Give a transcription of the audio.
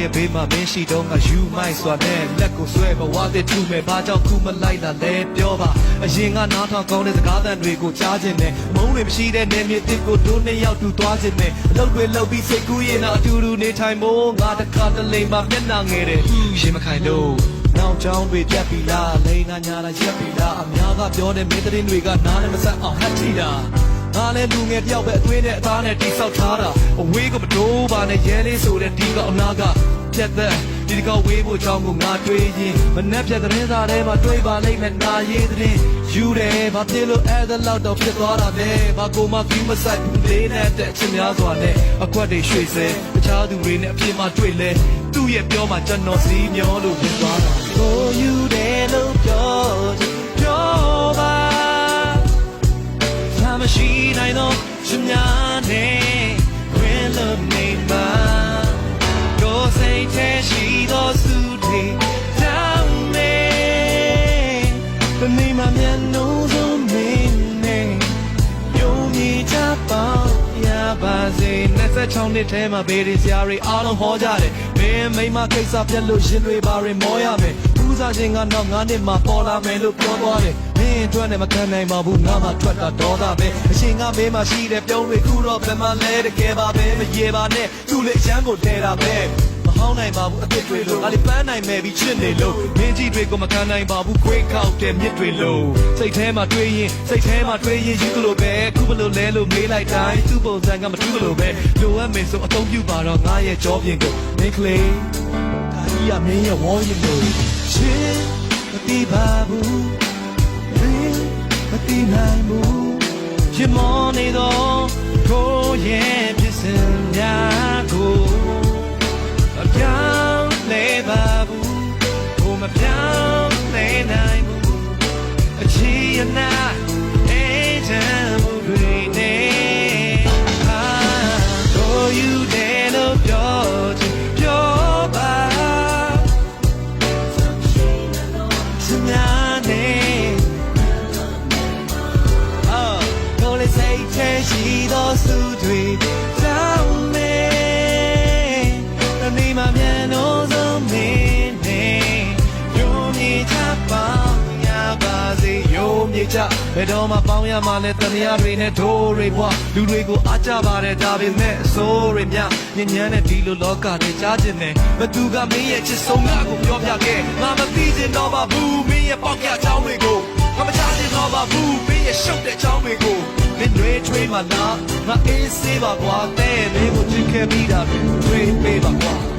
ရဲ့ဘေးမှာမင်းရှိတော့ငါယူမိုက်စွာနဲ့လက်ကိုဆွဲဘဝတဲ့ထူမဲ့ဘာကြောင့်ခုမလိုက်တာလဲပြောပါအရင်ကနားထောင်ကောင်းတဲ့စကားသံတွေကိုကြားခြင်းနဲ့မုန်းတွေမရှိတဲ့နေမြေတစ်ကိုတို့နှစ်ယောက်တူသွားခြင်းနဲ့အလုပ်တွေလုပ်ပြီးစိတ်ကူးရင်တော့အတူတူနေထိုင်မို့ငါတခါတလေမှမျက်နှာငယ်တယ်ရှင်မခိုင်လို့နောက်ကြောင်းတွေပြတ်ပြီလားလိန်နာညာလာရက်ပြီလားအများကပြောတဲ့မင်းသတင်းတွေကနားနဲ့မဆက်အောင်ဟတ်ထီတာ ငါလည်းလူငယ်တယောက်ပဲအသွေးနဲ့အသားနဲ့တိဆောက်ထားတာအဝေးကမတိုးပါနဲ့ရဲလေးဆိုတဲ့ဒီကောင်အနာကပြတ်သက်ဒီကောင်ဝေးဖို့ကြောင်းကိုငါတွေးရင်မနှက်ပြတ်သတင်းစာထဲမှာတွေးပါလိမ့်မယ်နာရေးသတင်းယူတယ်ဘာဖြစ်လို့အဲ့ဒါလောက်တော့ဖြစ်သွားတာလဲဘာကိုမှပြီးမဆိုင်ဘူးလေးနဲ့တဲ့အချင်းများစွာနဲ့အကွက်တွေရွှေ့စဲတခြားသူတွေနဲ့အပြစ်မှတွေ့လဲသူ့ရဲ့ပြောမှကျွန်တော်စီမျောလို့ဖြစ်သွားတာကိုယူတယ်လို့ပြောချင် 26နှစ်ထဲမှာဘေးရီစရာတွေအားလုံးဟောကြတယ်မင်းမိမကိစ္စပြက်လို့ရှင်တွေပါရင်မောရမယ်ဦးစားခြင်းကတော့9နှစ်မှပေါ်လာမယ်လို့ပြောသွားတယ်မင်းအတွက်နဲ့မခံနိုင်ပါဘူးငါမှထွက်တာဒေါသပဲအရှင်ကမင်းမှရှိတဲ့ပြုံးတွေခုတော့ဘယ်မှလဲတကယ်ပါပဲမရေပါနဲ့သူ့လေချမ်းကိုထဲတာပဲ မဟောင်းနိုင်ပါဘူးအစ်စ်တွေလို့ငါလေးပန်းနိုင်မယ်ပြီးချစ်နေလို့မင်းကြီးတွေကိုမခံနိုင်ပါဘူးခွေးခောက်တဲ့မြစ်တွေလို့စိတ်ထဲမှာတွေးရင်စိတ်ထဲမှာတွေးရင်ယူကလို့ပဲခုဘလို့လဲလို့မေးလိုက်တိုင်းသူ့ပုံစံကမထူးလို့ပဲလိုအပ်မယ်ဆိုအသုံးပြုပါတော့ငါရဲ့ကြောပြင်ကိုမင်းကလေးဒါကြီးကမင်းရဲ့ဝေါ်ရင်လို့ချစ်မတိပါဘူးမတိနိုင်ဘူးရှင်မောနေတော့ကိုရဲ့ ယုံကြည်ချဘယ်တော့မှပေါင်းရမှလဲတမယာတွေနဲ့ဒိုးတွေဘွားလူတွေကိုအားကြပါတယ်ဒါပေမဲ့အစိုးတွေများညဉ့်ညမ်းတဲ့ဒီလိုလောကတွေကြားခြင်းနဲ့ဘသူကမင်းရဲ့ချစ်ဆုံးငါကိုပြောပြခဲ့ငါမသိချင်တော့ပါဘူးမင်းရဲ့ပေါက်ပြချောင်းတွေကိုငါမချချင်တော့ပါဘူးမင်းရဲ့ရှုပ်တဲ့ချောင်းတွေကိုမင်းတွေထွေးမှလားငါအေးဆေးပါကွာတဲ့မင်းကိုချစ်ခဲ့ပြီးတာတွေထွေးပေးပါကွာ